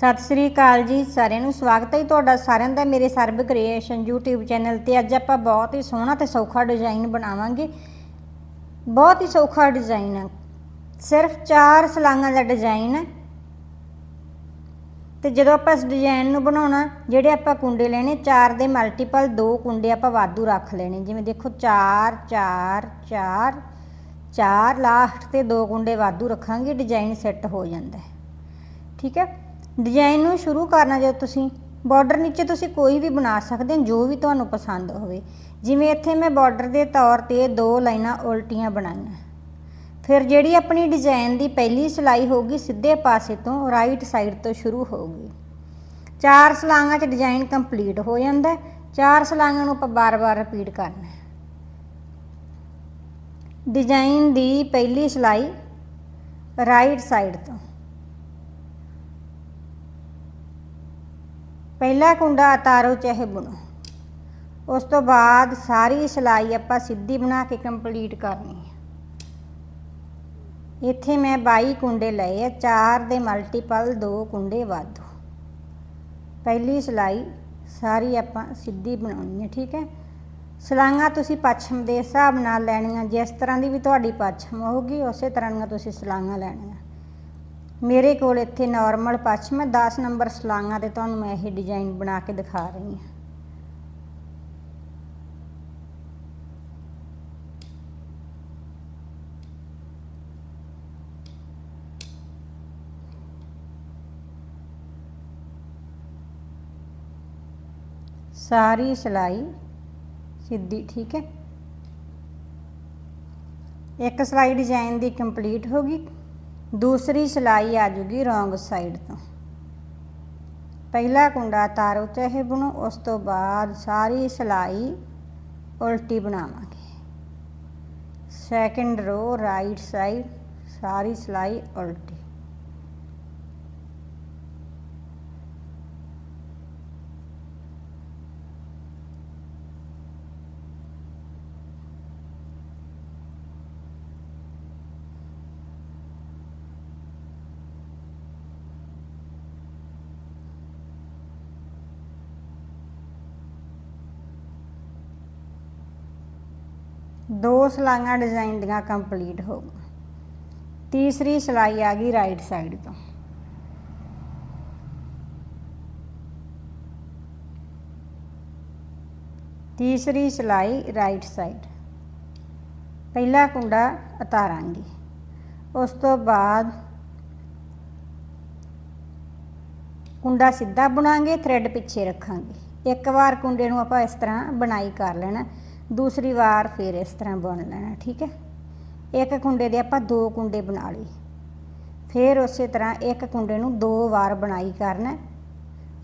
ਸਤਿ ਸ੍ਰੀ ਅਕਾਲ ਜੀ ਸਾਰਿਆਂ ਨੂੰ। ਸਵਾਗਤ ਹੈ ਤੁਹਾਡਾ ਸਾਰਿਆਂ ਦਾ ਮੇਰੇ ਸਰਬ ਕ੍ਰੀਏਸ਼ਨ YouTube ਚੈਨਲ ਤੇ। ਅੱਜ ਆਪਾਂ ਬਹੁਤ ਹੀ ਸੋਹਣਾ ਤੇ ਸੌਖਾ ਡਿਜ਼ਾਈਨ ਬਣਾਵਾਂਗੇ। ਬਹੁਤ ਹੀ ਸੌਖਾ ਡਿਜ਼ਾਈਨ ਹੈ ਸਿਰਫ 4 ਸਲਾਂਗਾਂ ਦਾ ਡਿਜ਼ਾਈਨ ਹੈ ਤੇ ਜਦੋਂ ਆਪਾਂ ਇਸ ਡਿਜ਼ਾਈਨ ਨੂੰ ਬਣਾਉਣਾ, ਜਿਹੜੇ ਆਪਾਂ ਕੁੰਡੇ ਲੈਣੇ 4 ਦੇ ਮਲਟੀਪਲ 2 ਕੁੰਡੇ ਆਪਾਂ ਵਾਧੂ ਰੱਖ ਲੈਣੇ। ਜਿਵੇਂ ਦੇਖੋ 4 4 4 4 ਲਾਸਟ ਤੇ 2 ਕੁੰਡੇ ਵਾਧੂ ਰੱਖਾਂਗੇ ਡਿਜ਼ਾਈਨ ਸੈੱਟ ਹੋ ਜਾਂਦਾ ਹੈ। ਠੀਕ ਹੈ? ਡਿਜ਼ਾਈਨ ਨੂੰ ਸ਼ੁਰੂ ਕਰਨਾ ਜਦੋਂ ਤੁਸੀਂ ਬਾਰਡਰ ਨੀਚੇ ਤੁਸੀਂ ਕੋਈ ਵੀ ਬਣਾ ਸਕਦੇ ਹੋ, ਜੋ ਵੀ ਤੁਹਾਨੂੰ ਪਸੰਦ ਹੋਵੇ। ਜਿਵੇਂ ਇੱਥੇ ਮੈਂ ਬਾਰਡਰ ਦੇ ਤੌਰ ਤੇ ਦੋ ਲਾਈਨਾਂ ਉਲਟੀਆਂ ਬਣਾਈਆਂ। ਫਿਰ ਜਿਹੜੀ ਆਪਣੀ ਡਿਜ਼ਾਈਨ ਦੀ ਪਹਿਲੀ ਸਿਲਾਈ ਹੋਊਗੀ, ਸਿੱਧੇ ਪਾਸੇ ਤੋਂ ਰਾਈਟ ਸਾਈਡ ਤੋਂ ਸ਼ੁਰੂ ਹੋਊਗੀ। ਚਾਰ ਸਲਾਂਗਾਂ 'ਚ ਡਿਜ਼ਾਈਨ ਕੰਪਲੀਟ ਹੋ ਜਾਂਦਾ ਚਾਰ ਸਲਾਂਗਾਂ ਨੂੰ ਆਪਾਂ ਬਾਰ-ਬਾਰ ਰਿਪੀਟ ਕਰਨਾ ਹੈ। ਡਿਜ਼ਾਈਨ ਦੀ ਪਹਿਲੀ ਸਿਲਾਈ ਰਾਈਟ ਸਾਈਡ ਤੋਂ। ਪਹਿਲਾ ਕੁੰਡਾ ਉਤਾਰੋ ਚਾਹੇ ਬੁਣੋ। ਉਸ ਤੋਂ ਬਾਅਦ ਸਾਰੀ ਸਿਲਾਈ ਆਪਾਂ ਸਿੱਧੀ ਬਣਾ ਕੇ ਕੰਪਲੀਟ ਕਰਨੀ ਹੈ। ਇੱਥੇ ਮੈਂ 22 ਕੁੰਡੇ ਲਏ ਆ 4 ਦੇ ਮਲਟੀਪਲ 2 ਕੁੰਡੇ ਵਾਧੂ। ਪਹਿਲੀ ਸਿਲਾਈ ਸਾਰੀ ਆਪਾਂ ਸਿੱਧੀ ਬਣਾਉਣੀ ਹੈ, ਠੀਕ ਹੈ? ਸਲਾਈਆਂ ਤੁਸੀਂ ਪੱਛਮ ਦੇ ਹਿਸਾਬ ਨਾਲ ਲੈਣੀਆਂ, ਜਿਸ ਤਰ੍ਹਾਂ ਦੀ ਵੀ ਤੁਹਾਡੀ ਪੱਛਮ ਹੋਊਗੀ, ਉਸੇ ਤਰ੍ਹਾਂ ਦੀਆਂ ਤੁਸੀਂ ਸਲਾਈਆਂ ਲੈਣੀਆਂ। ਮੇਰੇ ਕੋਲ ਇੱਥੇ ਨਾਰਮਲ ਪੱਛਮ ਹੈ 10 ਨੰਬਰ ਸਲਾਈਆਂ ਤੇ ਤੁਹਾਨੂੰ ਮੈਂ ਇਹ ਡਿਜ਼ਾਈਨ ਬਣਾ ਕੇ ਦਿਖਾ ਰਹੀ ਹਾਂ। ਸਾਰੀ ਸਿਲਾਈ ਸਿੱਧੀ, ਠੀਕ ਹੈ। ਇੱਕ ਸਿਲਾਈ ਡਿਜ਼ਾਈਨ ਦੀ ਕੰਪਲੀਟ ਹੋ ਗਈ। ਦੂਸਰੀ ਸਿਲਾਈ ਆ ਜੂਗੀ ਰੋਂਗ ਸਾਈਡ ਤੋਂ। ਪਹਿਲਾ ਕੁੰਡਾ ਤਾਰੋ ਚਾਹੇ ਬਣੋ, ਉਸ ਤੋਂ ਬਾਅਦ ਸਾਰੀ ਸਿਲਾਈ ਉਲਟੀ ਬਣਾਵਾਂਗੇ। ਸੈਕੰਡ ਰੋ ਰਾਈਟ ਸਾਈਡ ਸਾਰੀ ਸਿਲਾਈ ਉਲਟੀ। ਦੋ ਸਲਾਈਆਂ ਡਿਜ਼ਾਈਨ ਦੀਆਂ ਕੰਪਲੀਟ ਹੋ ਗਈਆਂ। ਤੀਸਰੀ ਸਿਲਾਈ ਆ ਗਈ ਰਾਈਟ ਸਾਈਡ ਤੋਂ। ਤੀਸਰੀ ਸਿਲਾਈ ਰਾਈਟ ਸਾਈਡ ਪਹਿਲਾ ਕੁੰਡਾ ਉਤਾਰਾਂਗੇ। ਉਸ ਤੋਂ ਬਾਅਦ ਕੁੰਡਾ ਸਿੱਧਾ ਬਣਾਵਾਂਗੇ ਥ੍ਰੈਡ ਪਿੱਛੇ ਰੱਖਾਂਗੇ। ਇੱਕ ਵਾਰ ਕੁੰਡੇ ਨੂੰ ਆਪਾਂ ਇਸ ਤਰ੍ਹਾਂ ਬਣਾਈ ਕਰ ਲੈਣਾ। ਦੂਸਰੀ ਵਾਰ ਫਿਰ ਇਸ ਤਰ੍ਹਾਂ ਬੁਣ ਲੈਣਾ, ਠੀਕ ਹੈ? ਇੱਕ ਕੁੰਡੇ ਦੇ ਆਪਾਂ ਦੋ ਕੁੰਡੇ ਬਣਾ ਲਈ ਫਿਰ ਉਸੇ ਤਰ੍ਹਾਂ ਇੱਕ ਕੁੰਡੇ ਨੂੰ ਦੋ ਵਾਰ ਬਣਾਈ ਕਰਨਾ,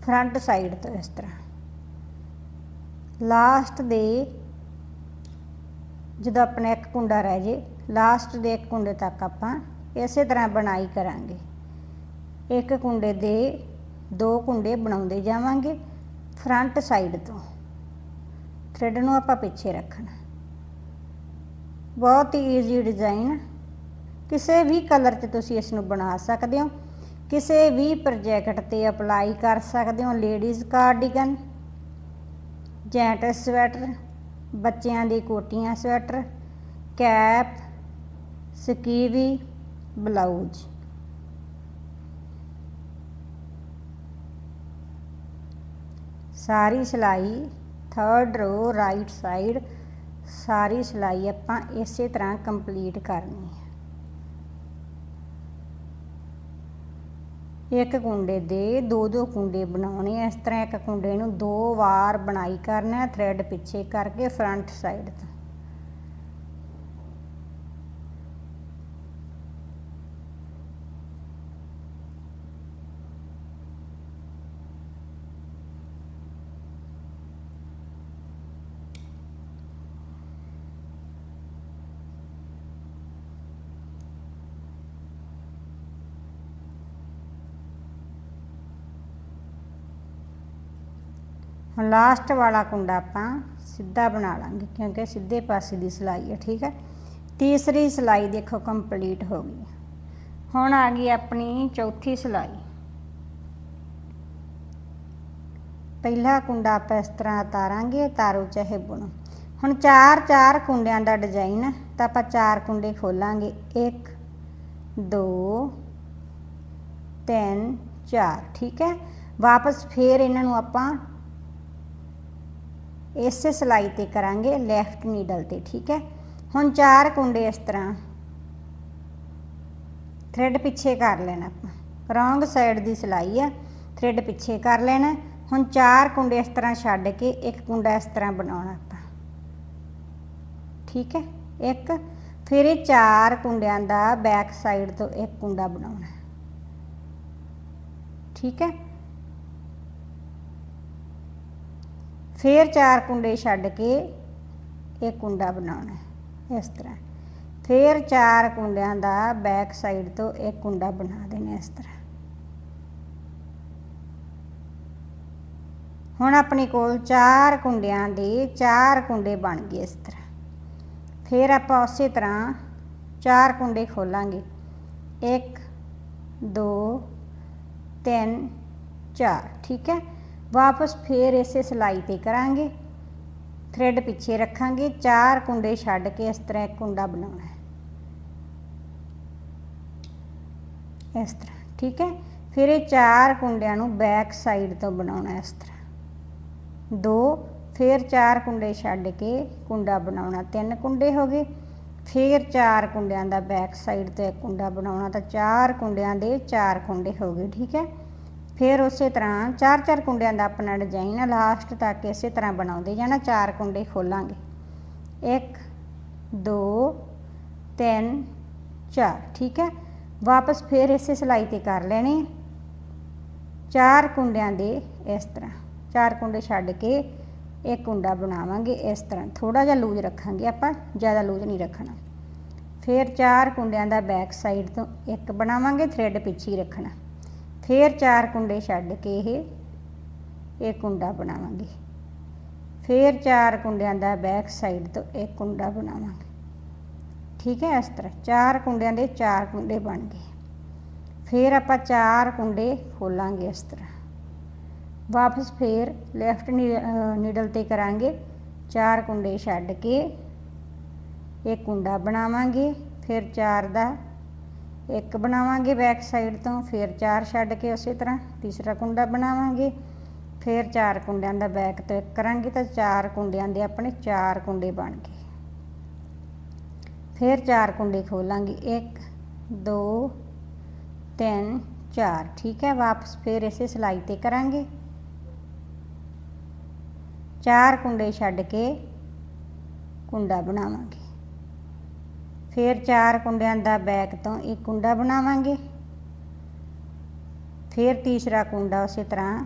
ਫਰੰਟ ਸਾਈਡ ਤੋਂ ਇਸ ਤਰ੍ਹਾਂ। ਲਾਸਟ ਦੇ ਜਦੋਂ ਆਪਣਾ ਇੱਕ ਕੁੰਡਾ ਰਹਿ ਜੇ, ਲਾਸਟ ਦੇ ਇੱਕ ਕੁੰਡੇ ਤੱਕ ਆਪਾਂ ਇਸੇ ਤਰ੍ਹਾਂ ਬਣਾਈ ਕਰਾਂਗੇ। ਇੱਕ ਕੁੰਡੇ ਦੇ ਦੋ ਕੁੰਡੇ ਬਣਾਉਂਦੇ ਜਾਵਾਂਗੇ ਫਰੰਟ ਸਾਈਡ ਤੋਂ। ਥ੍ਰੈਡ ਨੂੰ ਆਪਾਂ ਪਿੱਛੇ ਰੱਖਣਾ। ਬਹੁਤ ਹੀ ਈਜ਼ੀ ਡਿਜ਼ਾਈਨ ਕਿਸੇ ਵੀ ਕਲਰ 'ਚ ਤੁਸੀਂ ਇਸ ਨੂੰ ਬਣਾ ਸਕਦੇ ਹੋ। ਕਿਸੇ ਵੀ ਪ੍ਰੋਜੈਕਟ ਤੇ ਅਪਲਾਈ ਕਰ ਸਕਦੇ ਹੋ। ਲੇਡੀਜ਼ ਕਾਰਡੀਗਨ ਜੈਂਟ ਸਵੈਟਰ ਬੱਚਿਆਂ ਦੀ ਕੋਟੀਆਂ ਸਵੈਟਰ ਕੈਪ ਸਕੀਵੀ ਬਲਾਊਜ਼ ਸਾਰੀ ਸਿਲਾਈ ਥਰਡ ਰੋ ਰਾਈਟ ਸਾਈਡ ਸਾਰੀ ਸਿਲਾਈ ਆਪਾਂ ਇਸੇ ਤਰ੍ਹਾਂ ਕੰਪਲੀਟ ਕਰਨੀ ਹੈ। ਇੱਕ ਕੁੰਡੇ ਦੇ ਦੋ ਦੋ ਕੁੰਡੇ ਬਣਾਉਣੇ ਇਸ ਤਰ੍ਹਾਂ ਇੱਕ ਕੁੰਡੇ ਨੂੰ ਦੋ ਵਾਰ ਬਣਾਈ ਕਰਨਾ ਹੈ ਥ੍ਰੈਡ ਪਿੱਛੇ ਕਰਕੇ ਫਰੰਟ ਸਾਈਡ ਤੋਂ। ਹੁਣ ਲਾਸਟ ਵਾਲਾ ਕੁੰਡਾ ਆਪਾਂ ਸਿੱਧਾ ਬਣਾ ਲਾਂਗੇ, ਕਿਉਂਕਿ ਸਿੱਧੇ ਪਾਸੇ ਦੀ ਸਿਲਾਈ ਹੈ, ਠੀਕ ਹੈ? ਤੀਸਰੀ ਸਿਲਾਈ ਦੇਖੋ ਕੰਪਲੀਟ ਹੋ ਗਈ ਹੁਣ ਆ ਗਈ ਆਪਣੀ ਚੌਥੀ ਸਿਲਾਈ। ਪਹਿਲਾ ਕੁੰਡਾ ਆਪਾਂ ਇਸ ਤਰ੍ਹਾਂ ਤਾਰਾਂਗੇ ਤਾਰੋ ਚਾਹੇ ਬੁਣੋ। ਹੁਣ ਚਾਰ ਚਾਰ ਕੁੰਡਿਆਂ ਦਾ ਡਿਜ਼ਾਈਨ ਹੈ, ਤਾਂ ਆਪਾਂ ਚਾਰ ਕੁੰਡੇ ਖੋਲਾਂਗੇ। 1 2 3 4 ਠੀਕ ਹੈ? ਵਾਪਸ ਫੇਰ ਇਹਨਾਂ ਨੂੰ ਆਪਾਂ ਇਸੇ ਸਲਾਈ ਤੇ ਕਰਾਂਗੇ ਲੈਫਟ ਨੀਡਲ ਤੇ, ਠੀਕ ਹੈ? ਹੁਣ ਚਾਰ ਕੁੰਡੇ ਇਸ ਤਰ੍ਹਾਂ ਥ੍ਰੈਡ ਪਿੱਛੇ ਕਰ ਲੈਣਾ ਆਪਾਂ। ਰੋਂਗ ਸਾਈਡ ਦੀ ਸਲਾਈ ਆ ਥ੍ਰੈਡ ਪਿੱਛੇ ਕਰ ਲੈਣਾ। ਹੁਣ ਚਾਰ ਕੁੰਡੇ ਇਸ ਤਰ੍ਹਾਂ ਛੱਡ ਕੇ ਇੱਕ ਕੁੰਡਾ ਇਸ ਤਰ੍ਹਾਂ ਬਣਾਉਣਾ ਆਪਾਂ। ਠੀਕ ਹੈ? ਇੱਕ, ਫਿਰ ਇਹ ਚਾਰ ਕੁੰਡਿਆਂ ਦਾ ਬੈਕ ਸਾਈਡ ਤੋਂ ਇੱਕ ਕੁੰਡਾ ਬਣਾਉਣਾ। ਠੀਕ ਹੈ? ਫਿਰ ਚਾਰ ਕੁੰਡੇ ਛੱਡ ਕੇ ਇਹ ਕੁੰਡਾ ਬਣਾਉਣਾ ਇਸ ਤਰ੍ਹਾਂ। ਫਿਰ ਚਾਰ ਕੁੰਡਿਆਂ ਦਾ ਬੈਕ ਸਾਈਡ ਤੋਂ ਇੱਕ ਕੁੰਡਾ ਬਣਾ ਦੇਣਾ ਇਸ ਤਰ੍ਹਾਂ। ਹੁਣ ਆਪਣੇ ਕੋਲ ਚਾਰ ਕੁੰਡਿਆਂ ਦੇ ਚਾਰ ਕੁੰਡੇ ਬਣ ਗਏ, ਇਸ ਤਰ੍ਹਾਂ। ਫਿਰ ਆਪਾਂ ਉਸੇ ਤਰ੍ਹਾਂ ਚਾਰ ਕੁੰਡੇ ਖੋਲਾਂਗੇ। 1 2 3 4 ਠੀਕ ਹੈ? ਵਾਪਸ ਫੇਰ ਇਸੇ ਸਿਲਾਈ ਤੇ ਕਰਾਂਗੇ। ਥ੍ਰੈਡ ਪਿੱਛੇ ਰੱਖਾਂਗੇ। ਚਾਰ ਕੁੰਡੇ ਛੱਡ ਕੇ ਇਸ ਤਰ੍ਹਾਂ ਇੱਕ ਕੁੰਡਾ ਬਣਾਉਣਾ ਹੈ। ਇਸ ਤਰ੍ਹਾਂ, ਠੀਕ ਹੈ? ਫਿਰ ਇਹ ਚਾਰ ਕੁੰਡਿਆਂ ਨੂੰ ਬੈਕ ਸਾਈਡ ਤੋਂ ਬਣਾਉਣਾ ਇਸ ਤਰ੍ਹਾਂ। ਦੋ, ਫਿਰ ਚਾਰ ਕੁੰਡੇ ਛੱਡ ਕੇ ਕੁੰਡਾ ਬਣਾਉਣਾ। ਤਿੰਨ ਕੁੰਡੇ ਹੋ ਗਏ। ਫਿਰ ਚਾਰ ਕੁੰਡਿਆਂ ਦਾ ਬੈਕ ਸਾਈਡ ਤੇ ਇੱਕ ਕੁੰਡਾ ਬਣਾਉਣਾ। ਤਾਂ ਚਾਰ ਕੁੰਡਿਆਂ ਦੇ ਚਾਰ ਕੁੰਡੇ ਹੋ ਗਏ, ਠੀਕ ਹੈ? ਫਿਰ ਉਸੇ ਤਰ੍ਹਾਂ ਚਾਰ ਚਾਰ ਕੁੰਡਿਆਂ ਦਾ ਆਪਣਾ ਡਿਜ਼ਾਈਨ ਹੈ ਲਾਸਟ ਤੱਕ ਇਸੇ ਤਰ੍ਹਾਂ ਬਣਾਉਂਦੇ ਜਾਣਾ, ਚਾਰ ਕੁੰਡੇ ਖੋਲਾਂਗੇ। 1 2 3 4 ਠੀਕ ਹੈ? ਵਾਪਸ ਫਿਰ ਇਸੇ ਸਲਾਈ ਤੇ ਕਰ ਲੈਣੇ ਚਾਰ ਕੁੰਡਿਆਂ ਦੇ ਇਸ ਤਰ੍ਹਾਂ, ਚਾਰ ਕੁੰਡੇ ਛੱਡ ਕੇ ਇੱਕ ਕੁੰਡਾ ਬਣਾਵਾਂਗੇ ਇਸ ਤਰ੍ਹਾਂ। ਥੋੜਾ ਜਿਹਾ ਲੂਜ਼ ਰੱਖਾਂਗੇ ਆਪਾਂ, ਜ਼ਿਆਦਾ ਲੂਜ਼ ਨਹੀਂ ਰੱਖਣਾ। ਫਿਰ ਚਾਰ ਕੁੰਡਿਆਂ ਦਾ ਬੈਕ ਸਾਈਡ ਤੋਂ ਇੱਕ ਬਣਾਵਾਂਗੇ ਥ੍ਰੈਡ ਪਿੱਛੇ ਰੱਖਣਾ। ਫਿਰ ਚਾਰ ਕੁੰਡੇ ਛੱਡ ਕੇ ਇਹ ਇਹ ਕੁੰਡਾ ਬਣਾਵਾਂਗੇ। ਫਿਰ ਚਾਰ ਕੁੰਡਿਆਂ ਦਾ ਬੈਕ ਸਾਈਡ ਤੋਂ ਇੱਕ ਕੁੰਡਾ ਬਣਾਵਾਂਗੇ। ਠੀਕ ਹੈ, ਇਸ ਤਰ੍ਹਾਂ ਚਾਰ ਕੁੰਡਿਆਂ ਦੇ ਚਾਰ ਕੁੰਡੇ ਬਣ ਗਏ। ਫਿਰ ਆਪਾਂ ਚਾਰ ਕੁੰਡੇ ਖੋਲਾਂਗੇ ਇਸ ਤਰ੍ਹਾਂ। ਵਾਪਸ ਫੇਰ ਲੈਫਟ ਨੀਡਲ ਤੇ ਕਰਾਂਗੇ। ਚਾਰ ਕੁੰਡੇ ਛੱਡ ਕੇ ਇੱਕ ਕੁੰਡਾ ਬਣਾਵਾਂਗੇ। ਫਿਰ ਚਾਰ ਦਾ ਇੱਕ ਬਣਾਵਾਂਗੇ ਬੈਕ ਸਾਈਡ ਤੋਂ, ਫਿਰ ਚਾਰ ਛੱਡ ਕੇ ਉਸੇ ਤਰ੍ਹਾਂ, ਤੀਸਰਾ ਕੁੰਡਾ ਬਣਾਵਾਂਗੇ, ਫਿਰ ਚਾਰ ਕੁੰਡਿਆਂ ਦਾ ਬੈਕ ਤੋਂ ਇੱਕ ਕਰਾਂਗੇ ਤਾਂ ਚਾਰ ਕੁੰਡਿਆਂ ਦੇ ਆਪਣੇ ਚਾਰ ਕੁੰਡੇ ਬਣ ਗਏ। ਫਿਰ ਚਾਰ ਕੁੰਡੇ ਖੋਲਾਂਗੇ 1 2 3 4 ਠੀਕ ਹੈ, ਵਾਪਸ ਫਿਰ ਇਸੇ ਸਲਾਈ ਤੇ ਕਰਾਂਗੇ। ਚਾਰ ਕੁੰਡੇ ਛੱਡ ਕੇ ਕੁੰਡਾ ਬਣਾਵਾਂਗੇ। ਫਿਰ ਚਾਰ ਕੁੰਡਿਆਂ ਦਾ ਬੈਕ ਤੋਂ ਇੱਕ ਕੁੰਡਾ ਬਣਾਵਾਂਗੇ। ਫਿਰ ਤੀਸਰਾ ਕੁੰਡਾ ਉਸੇ ਤਰ੍ਹਾਂ।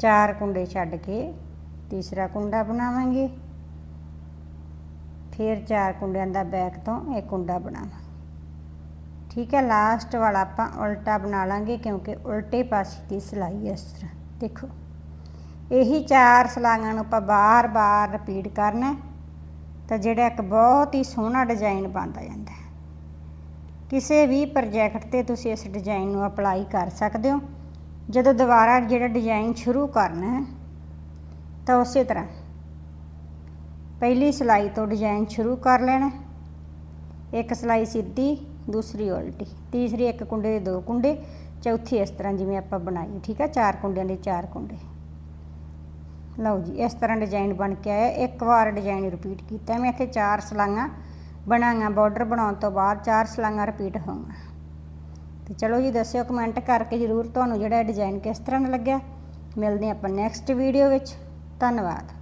ਚਾਰ ਕੁੰਡੇ ਛੱਡ ਕੇ ਤੀਸਰਾ ਕੁੰਡਾ ਬਣਾਵਾਂਗੇ। ਫਿਰ ਚਾਰ ਕੁੰਡਿਆਂ ਦਾ ਬੈਕ ਤੋਂ ਇੱਕ ਕੁੰਡਾ ਬਣਾਵਾਂਗੇ। ਠੀਕ ਹੈ ਲਾਸਟ ਵਾਲਾ ਆਪਾਂ ਉਲਟਾ ਬਣਾ ਲਾਂਗੇ ਕਿਉਂਕਿ ਉਲਟੇ ਪਾਸੇ ਦੀ ਸਿਲਾਈ ਇਸ ਤਰ੍ਹਾਂ। ਦੇਖੋ, ਇਹੀ ਚਾਰ ਸਲਾਈਆਂ ਨੂੰ ਆਪਾਂ ਬਾਰ-ਬਾਰ ਰਿਪੀਟ ਕਰਨਾ ਤਾਂ ਜਿਹੜਾ ਇੱਕ ਬਹੁਤ ਹੀ ਸੋਹਣਾ ਡਿਜ਼ਾਈਨ ਬਣਦਾ ਜਾਂਦਾ ਹੈ। ਕਿਸੇ ਵੀ ਪ੍ਰੋਜੈਕਟ ਤੇ ਤੁਸੀਂ ਇਸ ਡਿਜ਼ਾਈਨ ਨੂੰ ਅਪਲਾਈ ਕਰ ਸਕਦੇ ਹੋ। ਜਦੋਂ ਦੁਬਾਰਾ ਜਿਹੜਾ ਡਿਜ਼ਾਈਨ ਸ਼ੁਰੂ ਕਰਨਾ ਹੈ, ਤਾਂ ਉਸੇ ਤਰ੍ਹਾਂ ਪਹਿਲੀ ਸਲਾਈ ਤੋਂ ਡਿਜ਼ਾਈਨ ਸ਼ੁਰੂ ਕਰ ਲੈਣਾ ਇੱਕ ਸਲਾਈ ਸਿੱਧੀ ਦੂਸਰੀ ਉਲਟੀ, ਤੀਸਰੀ ਇੱਕ ਕੁੰਡੇ ਦੇ ਦੋ ਕੁੰਡੇ, ਚੌਥੀ ਇਸ ਤਰ੍ਹਾਂ ਜਿਵੇਂ ਆਪਾਂ ਬਣਾਈ, ਠੀਕ ਆ, ਚਾਰ ਕੁੰਡਿਆਂ ਦੇ ਚਾਰ ਕੁੰਡੇ। ਲਓ ਜੀ, ਇਸ ਤਰ੍ਹਾਂ ਡਿਜ਼ਾਈਨ ਬਣ ਕੇ ਆਇਆ, ਇੱਕ ਵਾਰ ਡਿਜ਼ਾਈਨ ਰਿਪੀਟ ਕੀਤਾ, ਮੈਂ ਇੱਥੇ ਚਾਰ ਸਲਾਈਆਂ ਬਣਾਈਆਂ ਬਾਰਡਰ ਬਣਾਉਣ ਤੋਂ ਬਾਅਦ ਚਾਰ ਸਲਾਈਆਂ ਰਿਪੀਟ ਹੋਈਆਂ। ਤੇ ਚਲੋ ਜੀ, ਦੱਸਿਓ ਕਮੈਂਟ ਕਰਕੇ ਜਰੂਰ ਤੁਹਾਨੂੰ ਜਿਹੜਾ ਡਿਜ਼ਾਈਨ ਕਿਸ ਤਰ੍ਹਾਂ ਦਾ ਲੱਗਿਆ। ਮਿਲਦੇ ਹਾਂ ਆਪਾਂ ਨੈਕਸਟ ਵੀਡੀਓ ਵਿੱਚ। ਧੰਨਵਾਦ।